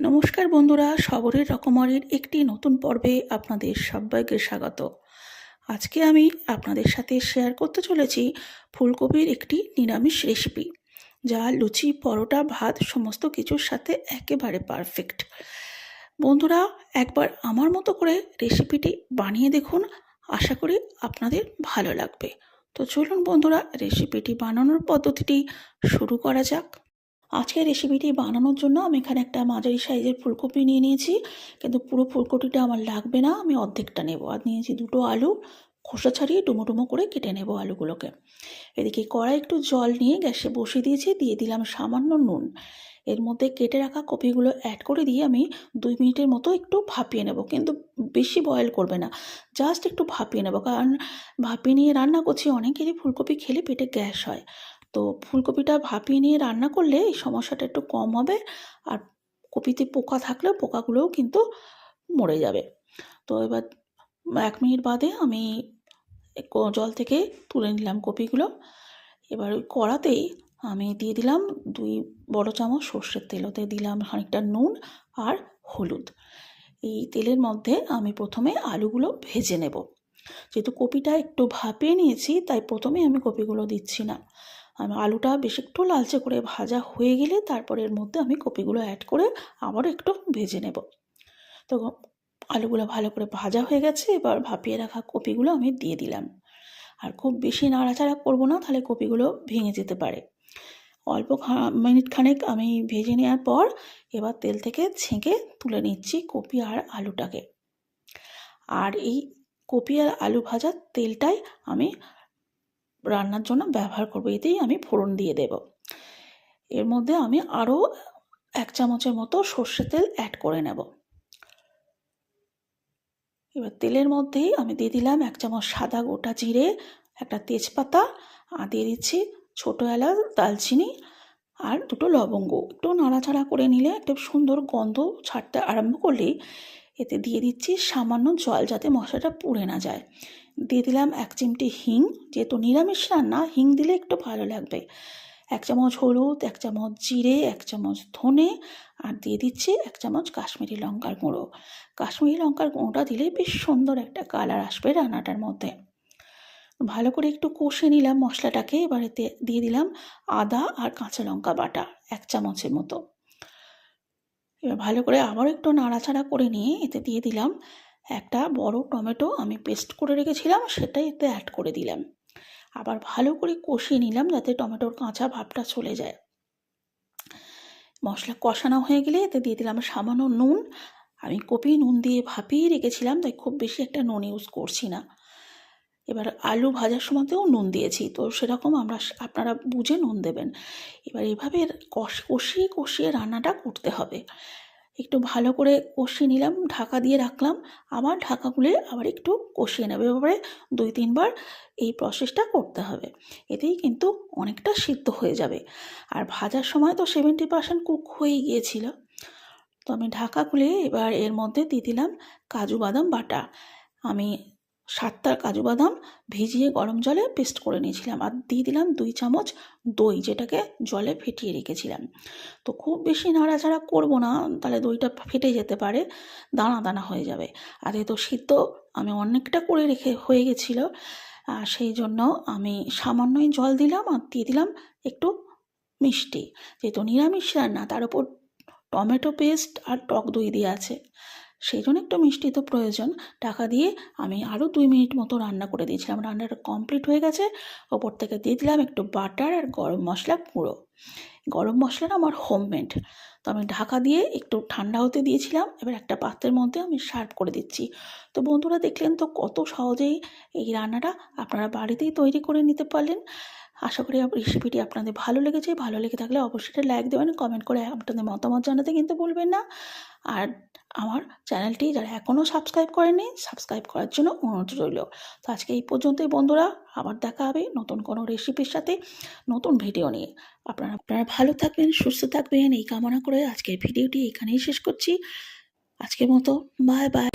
নমস্কার বন্ধুরা সবরের রকমারির একটি নতুন পর্বে আপনাদের সবাইকে স্বাগত। আজকে আমি আপনাদের সাথে শেয়ার করতে চলেছি ফুলকপির একটি নিরামিষ রেসিপি যা লুচি, পরোটা, ভাত, সমস্ত কিছুর সাথে একেবারে পারফেক্ট বন্ধুরা, একবার আমার মতো করে রেসিপিটি বানিয়ে দেখুন, আশা করি আপনাদের ভালো লাগবে। তো চলুন বন্ধুরা রেসিপিটি বানানোর পদ্ধতিটি শুরু করা যাক। আজকে রেসিপিটি বানানোর জন্য আমি এখানে একটা মাঝারি সাইজের ফুলকপি নিয়ে নিয়েছি। কিন্তু পুরো ফুলকপিটা আমার লাগবে না, আমি অর্ধেকটা নেব। আর নিয়েছি দুটো আলু খোসা ছাড়িয়ে ডুমো করে কেটে নেব আলুগুলোকে। এদিকে কড়াই একটু জল নিয়ে গ্যাসে বসিয়ে দিয়েছি, দিয়ে দিলাম সামান্য নুন। এর মধ্যে কেটে রাখা কপিগুলো অ্যাড করে দিয়ে আমি দুই মিনিটের মতো একটু ভাপিয়ে নেব, কিন্তু বেশি বয়েল করবে না জাস্ট একটু ভাপিয়ে নেব। কারণ ভাপিয়ে নিয়ে রান্না করছি, অনেকেরই ফুলকপি খেলে পেটে গ্যাস হয়। তো ফুলকপিটা ভাপিয়ে নিয়ে রান্না করলে এই সমস্যাটা একটু কম হবে, আর কপিতে পোকা থাকলেও পোকাগুলোও কিন্তু মরে যাবে। তো এবার এক মিনিট বাদে আমি জল থেকে তুলে নিলাম কপিগুলো। এবার ওই কড়াতেই আমি দিয়ে দিলাম দুই বড় চামচ সর্ষের তেল ওতে দিলাম খানিকটা নুন আর হলুদ। এই তেলের মধ্যে আমি প্রথমে আলুগুলো ভেজে নেব। যেহেতু কপিটা একটু ভাপিয়ে নিয়েছি, তাই প্রথমে আমি কপিগুলো দিচ্ছি না। আমি আলুটা বেশ একটু লালচে করে ভাজা হয়ে গেলে তারপর এর মধ্যে আমি কপিগুলো অ্যাড করে আবার একটু ভেজে নেব। তো আলুগুলো ভালো করে ভাজা হয়ে গেছে, এবার ভাপিয়ে রাখা কপিগুলো আমি দিয়ে দিলাম। আর খুব বেশি নাড়াচাড়া করব না, তাহলে কপিগুলো ভেঙে যেতে পারে। অল্প মিনিট খানেক আমি ভেজে নেওয়ার পর এবার তেল থেকে ছেঁকে তুলে নিচ্ছি কপি আর আলুটাকে। আর এই কপি আর আলু ভাজার তেলটাই আমি রান্নার জন্য ব্যবহার করব, এতেই আমি ফোড়ন দিয়ে দেব। এর মধ্যে আমি আরও এক চামচের মতো সর্ষে তেল অ্যাড করে নেব। এবার তেলের মধ্যেই আমি দিয়ে দিলাম এক চামচ সাদা গোটা জিরে, একটা তেজপাতা আর দিয়ে দিচ্ছি ছোটো এলাচ দালচিনি আর দুটো লবঙ্গ। একটু নাড়াচাড়া করে নিলে একটা সুন্দর গন্ধ ছাড়তে আরম্ভ করলেই এতে দিয়ে দিচ্ছি সামান্য জল যাতে মশলাটা পুড়ে না যায়। দিয়ে দিলাম এক চিমটি হিং, যেহেতু নিরামিষ রান্না, হিং দিলে একটু ভালো লাগবে। এক চামচ হলুদ, এক চামচ জিরে, এক চামচ ধনে আর দিয়ে দিচ্ছি এক চামচ কাশ্মীরি লঙ্কার গুঁড়ো। কাশ্মীরি লঙ্কার গুঁড়োটা দিলে বেশ সুন্দর একটা কালার আসবে রান্নাটার মধ্যে। ভালো করে একটু কষে নিলাম মশলাটাকে, এবার দিয়ে দিলাম আদা আর কাঁচা লঙ্কা বাটা এক চামচের মতো। এবার ভালো করে আবার একটু নাড়াচাড়া করে নিয়ে এতে দিয়ে দিলাম একটা বড় টমেটো আমি পেস্ট করে রেখেছিলাম, সেটাই এতে অ্যাড করে দিলাম। আবার ভালো করে কষিয়ে নিলাম যাতে টমেটোর কাঁচা ভাবটা চলে যায়। মশলা কষানো হয়ে গেলে এতে দিয়ে দিলাম সামান্য নুন। আমি কপি নুন দিয়ে ভাপিয়ে রেখেছিলাম, তাই খুব বেশি একটা নুন ইউজ করছি না। এবার আলু ভাজার সময়তেও নুন দিয়েছি, তো সেরকম আমরা আপনারা বুঝে নুন দেবেন। এবার এভাবে কষ কষিয়ে কষিয়ে রান্নাটা করতে হবে। একটু ভালো করে কষিয়ে নিলাম, ঢাকা দিয়ে রাখলাম। আবার ঢাকা খুলে আবার একটু কষিয়ে নেবে। এবারে দুই, তিনবার এই প্রসেসটা করতে হবে। এতেই কিন্তু অনেকটা সিদ্ধ হয়ে যাবে। আর ভাজার সময় তো সেভেন্টি পার্সেন্ট কুক হয়েই গিয়েছিল। তো আমি ঢাকা খুলে এবার এর মধ্যে দিয়ে দিলাম কাজু বাদাম বাটা। আমি সাতটা কাজু বাদাম ভিজিয়ে গরম জলে পেস্ট করে নিয়েছিলাম আর দিয়ে দিলাম দুই চামচ দই, যেটাকে জলে ফেটিয়ে রেখেছিলাম। তো খুব বেশি নাড়াচাড়া করব না, তাহলে দইটা ফেটে যেতে পারে, দানা দানা হয়ে যাবে। আর তো সিদ্ধ, আমি অনেকটা করে রেখে হয়ে গেছিল, আর সেই জন্য আমি সামান্যই জল দিলাম আর দিয়ে দিলাম একটু মিষ্টি। যেহেতু নিরামিষ রান্না, তার উপর টমেটো পেস্ট আর টক দই দিয়ে আছে। সেই জন্য একটু মিষ্টি তো প্রয়োজন। টাকা দিয়ে আমি আরও দুই মিনিট মতো রান্না করে দিয়েছিলাম। রান্নাটা কমপ্লিট হয়ে গেছে। ওপর থেকে দিয়ে দিলাম একটু বাটার আর গরম মশলা গুঁড়ো। গরম মশলাটা আমার হোমমেড তো আমি ঢাকা দিয়ে একটু ঠান্ডা হতে দিয়েছিলাম। এবার একটা পাত্রের মধ্যে আমি সার্ভ করে দিচ্ছি। তো বন্ধুরা দেখলেন তো কত সহজেই এই রান্নাটা আপনারা বাড়িতেই তৈরি করে নিতে পারলেন। আশা করি রেসিপিটি আপনাদের ভালো লেগেছে। ভালো লেগে থাকলে অবশ্যই লাইক দেবেন কমেন্ট করে আপনাদের মতামত জানাতে কিন্তু ভুলবেন না। আর আমার চ্যানেলটি যারা এখনও সাবস্ক্রাইব করেনি সাবস্ক্রাইব করার জন্য অনুরোধ রইল। তো আজকে এই পর্যন্তই বন্ধুরা, আবার দেখা হবে নতুন কোনো রেসিপির সাথে নতুন ভিডিও নিয়ে। আপনারা আপনারা ভালো থাকবেন, সুস্থ থাকবেন, এই কামনা করে আজকের ভিডিওটি এখানেই শেষ করছি। আজকের মতো বাই বাই